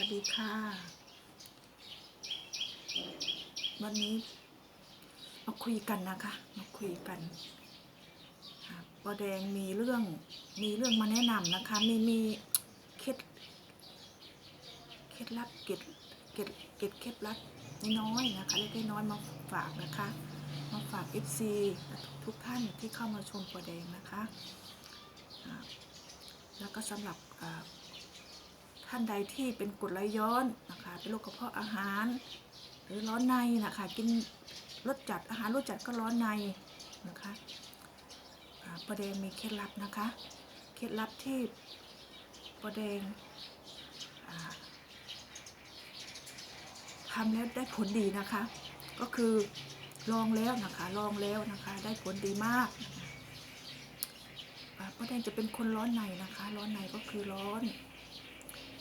วัสดีค่ะ วันนี้มาคุยกันนะคะ มาคุยกันปอแดงมีเรื่องมีเรื่องมาแนะนำนะคะ มีมีเคล็ดเคล็ดลับเก็ดเก็ดเก็ดเคล็ดลับน้อยนะคะเล็กน้อยมาฝากนะคะ มาฝาก FC ทุกท่านที่เข้ามาชมปอแดงนะคะ แล้วก็สำหรับ ท่านใดที่เป็นกรดไหลย้อนนะคะเป็นโรคกระเพาะอาหาร หรือร้อนในนะคะกินรสจัดอาหารรสจัดก็ร้อนในนะคะประเดงมีเคล็ดลับนะคะ เคล็ดลับที่ประเดงอ่าทำแล้วได้ผลดีนะคะ ก็คือลองแล้วนะคะลองแล้วนะคะได้ผลดีมากนะคะอ่าประเดงจะเป็นคนร้อนในนะคะ ร้อนในก็คือร้อน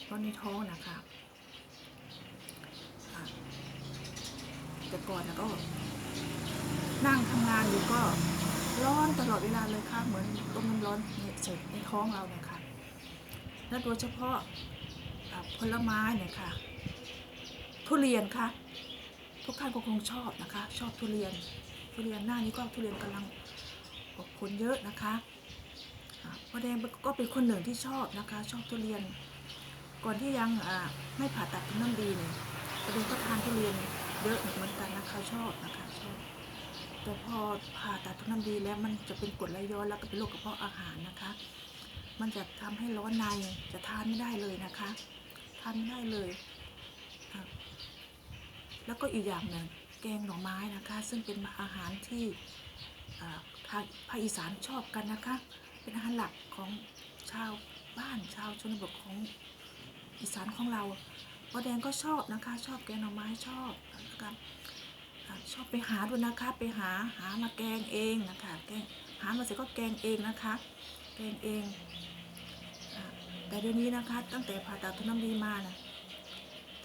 ร้นในท้องนะคะแต่ก่อนนะก็ นั่งทำงานอยู่ก็ร้อนตลอดเวลาเลยค่ะ เหมือนต้มน้ำร้อนเนี่ยเสร็จในท้องเราเนี่ยค่ะ และโดยเฉพาะผลไม้เนี่ยค่ะ ทุเรียนค่ะ ทุกท่านก็คงชอบนะคะ ชอบทุเรียน ทุเรียนหน้านี้ก็ทุเรียนกำลังออกผลเยอะนะคะพ่อแดงก็เป็นคนหนึ่งที่ชอบนะคะ ชอบทุเรียน ก่อนที่ยังไม่ผ่าตัดทุนน้ำดีเนี่ยประเด็นก็ทานทุเรียนเยอะเหมือนกันนะคะชอบนะคะชอบแต่พอผ่าตัดทุนน้ำดีแล้วมันจะเป็นกรดไหลย้อนแล้วก็เป็นโรคกระเพาะอาหารนะคะ มันจะทำให้ร้อนในจะทานไม่ได้เลยนะคะทานไม่ได้เลย แล้วก็อีกอย่างหนึ่งแกงหน่อไม้นะคะ ซึ่งเป็นอาหารที่อ่าทางภาคอีสานชอบกันนะคะ เป็นอาหารหลักของชาวบ้านชาวชนบทของ อีสานของเราป้าแดงก็ชอบนะคะ ชอบแกงหน่อไม้ชอบนะคะชอบไปหาดูนะคะ ไปหาหามาแกงเองนะคะแกงหามาเสร็จก็แกงเองนะคะ แกงเอง แต่เดี๋ยวนี้นะคะ ตั้งแต่ผ่าตัดทุนน้ำดีมานะ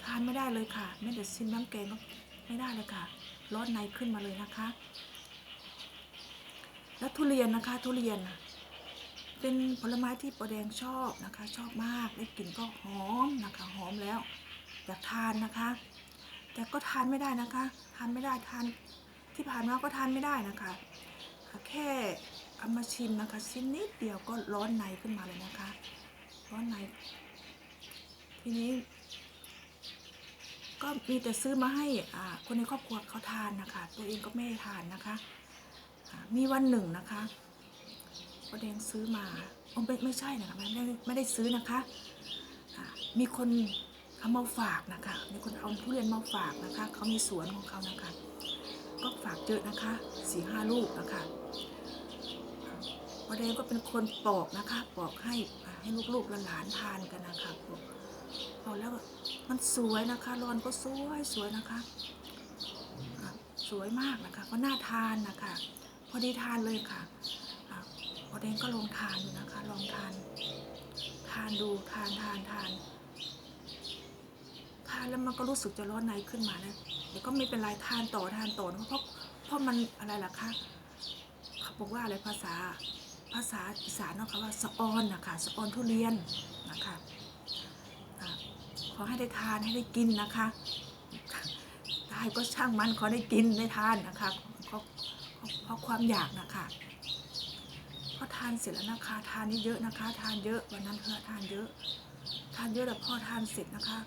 ทานไม่ได้เลยค่ะแม้แต่ซิมน้ำแกงก็ไม่ได้เลยค่ะร้อนในขึ้นมาเลยนะคะ แล้วทุเรียนนะคะ ทุเรียนน่ะ เป็นผลไม้ที่ปอแดงชอบนะคะ ชอบมากได้กลิ่นก็หอมนะคะหอมแล้วอยากทานนะคะ แต่ก็ทานไม่ได้นะคะ ทานไม่ได้ทานที่ผ่านมาก็ทานไม่ได้นะคะ แค่เอามาชิมนะคะ ชิ้นนิดเดียวก็ร้อนในขึ้นมาเลยนะคะ ร้อนใน ทีนี้ ก็มีแต่ซื้อมาให้คนในครอบครัวเขาทานนะคะ ตัวเองก็ไม่ทานนะคะ มีวันหนึ่งนะคะ ป้าแดงซื้อมาอ๋อไม่ไม่ใช่นะคะไม่ได้ไม่ได้ซื้อนะคะมีคนเอามาฝากนะคะ มีคนเอาทุเรียนมาฝากนะคะ เขามีสวนของเขานะคะ ก็ฝากเยอะนะคะสี่ห้าลูกนะคะป้าแดงก็เป็นคนปอกนะคะปอกให้ให้ลูกๆหลานทานกันนะคะปอกพอกแล้วมันสวยนะคะรอนก็สวยสวยนะคะ สวยมากนะคะก็น่าทานนะคะ พอดีทานเลยค่ะ อะพอแดงก็ลองทานดูนะคะ ลองทาน ทานดูทานทานทานทานแล้วมันก็รู้สึกจะร้อนในขึ้นมานะแต่ก็ไม่เป็นไรทานต่อทานต่อนะเพราะเพราะมันอะไรล่ะคะเขาบอกว่าอะไรภาษาภาษาอีสานเนาะค่ะว่าสะออนนะคะสะออนทุเรียนนะคะอะขอให้ได้ทานให้ได้กินนะคะได้ก็ช่างมันขอได้กินได้ทานนะคะเพราะเพราะความอยากนะคะ พอทานเสร็จแล้วนะคะทานเยอะนะคะ ทานเยอะวันนั้นเธอทานเยอะ ทานเยอะแต่พอทานเสร็จนะคะ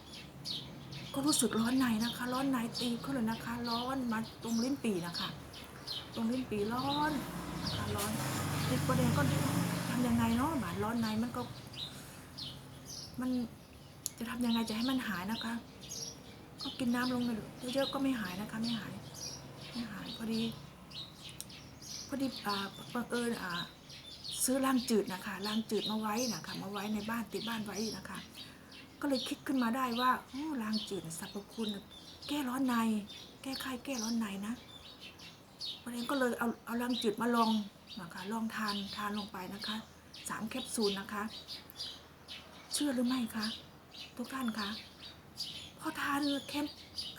ก็รู้สึกร้อนในนะคะ ร้อนในตีขึ้นเลยนะคะ ร้อนมาตรงลิ้นปีนะคะ ตรงลิ้นปีร้อนนะคะร้อนเด็กประเด็นก็ทำยังไงเนาะหมาร้อนในมันก็ มันจะทำยังไงจะให้มันหายนะคะ ก็กินน้ำลงไปเยอะๆก็ไม่หายนะคะ ไม่หายไม่หายพอดี อดีอ่าบังเอิญอ่าซื้อล้างจืดนะคะล้างจืดมาไว้นะคะมาไว้ในบ้านติดบ้านไว้นะคะ ก็เลยคิดขึ้นมาได้ว่าโอ้ล้างจืดสรรพคุณแก้ร้อนใน แก้ไข้แก้ร้อนในนะวันนี้ก็เลยเอาเอาล้างจืดมาลองนะคะลองทานทานลงไปนะคะสามแคปซูลนะคะ เชื่อหรือไม่คะทุกท่านคะพอทานแคป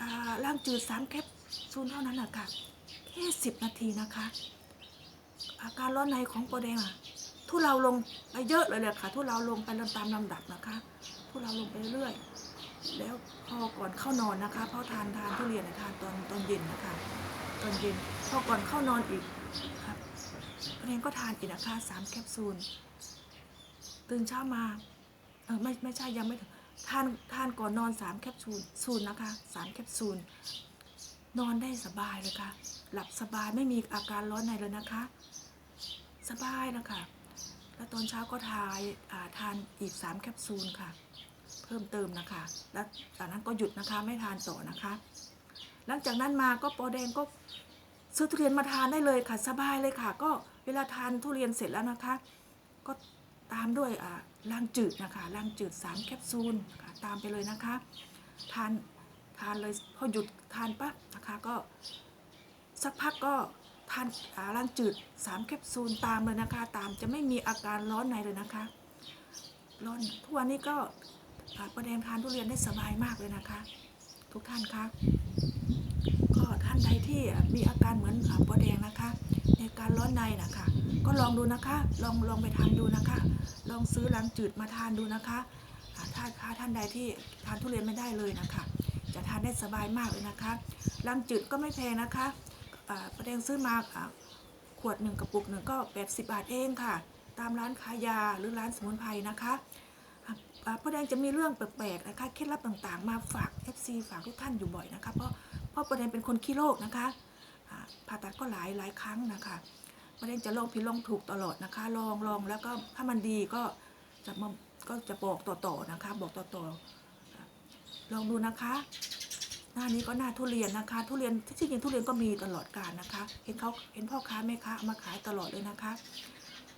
อ่าล้างจืดสามแคปซูลเท่านั้นนะคะแค่สิบนาทีนะคะ อาการร้อนในของโปรแดงอะทุเราลงไปเยอะเลยเลยค่ะ ทุเราลงไปตามลำดับนะคะ ทุเราลงไปเรื่อยแล้วพอก่อนเข้านอนนะคะพอทานทานทุเรียนทานตอนตอนเย็นนะคะตอนเย็นพอก่อนเข้านอนอีกครับปรเด็นก็ทานอีกนะคะสามแคปซูลตื่นเช้ามาเออไม่ไม่ใช่ยังไม่ถึงทานทานก่อนนอนสามแคปซูลซูลนะคะสามแคปซูลนอนได้สบายเลยค่ะ หลับสบายไม่มีอาการร้อนในเลยนะคะ สบายนะคะ แล้วตอนเช้าก็ทายอ่าทานอีก 3 แคปซูลค่ะ เพิ่มเติมนะคะ แล้วจากนั้นก็หยุดนะคะไม่ทานต่อนะคะ หลังจากนั้นมาก็ปอแดงก็ซื้อทุเรียนมาทานได้เลยค่ะ สบายเลยค่ะ ก็เวลาทานทุเรียนเสร็จแล้วนะคะ ก็ตามด้วยอ่าล่างจืดนะคะล่างจืด 3 แคปซูลค่ะตามไปเลยนะคะ ทานทานเลยพอหยุดทานปั๊บนะคะก็สักพักก็ ทานอ่าล่างจืด 3 แคปซูลตามเลยนะคะ ตามจะไม่มีอาการร้อนในเลยนะคะ ร้อนทุกวันนี้ก็อ่าประแดงทานทุเรียนได้สบายมากเลยนะคะ ทุกท่านคะก็ท่านใดที่มีอาการเหมือนอ่าประแดงนะคะ ในการร้อนในนะคะ ก็ลองดูนะคะ ลองลองไปทำดูนะคะ ลองซื้อล้างจืดมาทานดูนะคะถ้าถ้าท่านใดที่ทานทุเรียนไม่ได้เลยนะคะ จะทานได้สบายมากเลยนะคะล้างจืดก็ไม่แพงนะคะ ประเด็นซื้อมาอ่าขวดหนึ่งกระปุกหนึ่งก็ 80 บาทเองค่ะ ตามร้านขายยาหรือร้านสมุนไพรนะคะอ่อ่าประเด็นจะมีเรื่องแปลกๆนะคะเคล็ดลับต่างๆ มาฝาก FC ฝากทุกท่านอยู่บ่อยนะคะ เพราะเพราะประเด็นเป็นคนขี้โรคนะคะผ่าตัดก็หลายหลายครั้งนะคะประเด็นจะลองผิดลองถูกตลอดนะคะ ลองลองแล้วก็ถ้ามันดีก็จะมาก็จะบอกต่อๆนะคะ บอกต่อๆลองดูนะคะ หน้านี้ก็หน้าทุเรียนนะคะ ทุเรียนที่จริงทุเรียนก็มีตลอดกาลนะคะ เห็นเขาเห็นพ่อค้าแม่ค้ามาขายตลอดเลยนะคะ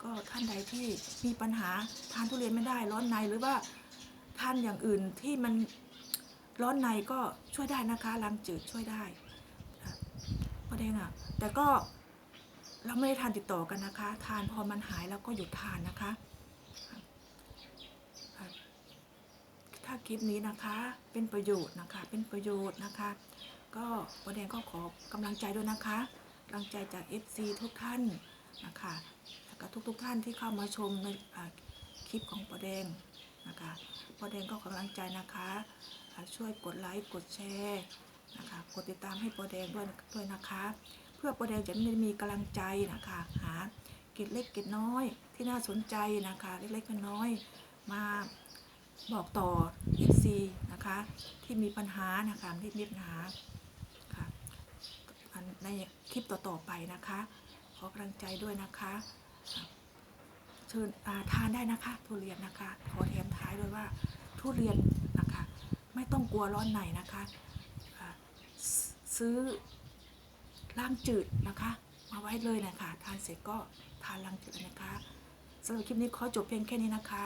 ก็ท่านใดที่มีปัญหาทานทุเรียนไม่ได้ร้อนในหรือว่าทานอย่างอื่นที่มันร้อนในก็ช่วยได้นะคะล้างจืดช่วยได้อะประเด็นอะแต่ก็เราไม่ได้ทานติดต่อกันนะคะ ทานพอมันหายแล้วก็หยุดทานนะคะ ถ้า คลิปนี้นะคะ เป็นประโยชน์นะคะ เป็นประโยชน์นะคะ ก็ประเด็นก็ขอกำลังใจด้วยนะคะกำลังใจจาก FC ทุกท่านนะคะแล้วก็ทุกๆทท่านที่เข้ามาชมในคลิปของประเด็นนะคะประเด็นก็กำลังใจนะคะช่วยกดไลค์กดแชร์นะคะกดติดตามให้ประเด็นด้วยด้วยนะคะ เพื่อประเด็นจะได้มีกำลังใจนะคะหาเกร็ดเล็กเกร็ดน้อยที่น่าสนใจนะคะ เล็กๆน้อยมา บอกต่อ FC นะคะ ที่มีปัญหานะคะที่มีปัญหาค่ะในคลิปต่อๆไปนะคะ ขอกำลังใจด้วยนะคะเชิญทานได้นะคะ ทุเรียนนะคะ ขอแถมท้ายด้วยว่าทุเรียนนะคะ ไม่ต้องกลัวร้อนในนะคะซื้อล่างจืดนะคะ มาไว้เลยนะคะ ทานเสร็จก็ทานล่างจืดนะคะสำหรับคลิปนี้ขอจบเพียงแค่นี้นะคะ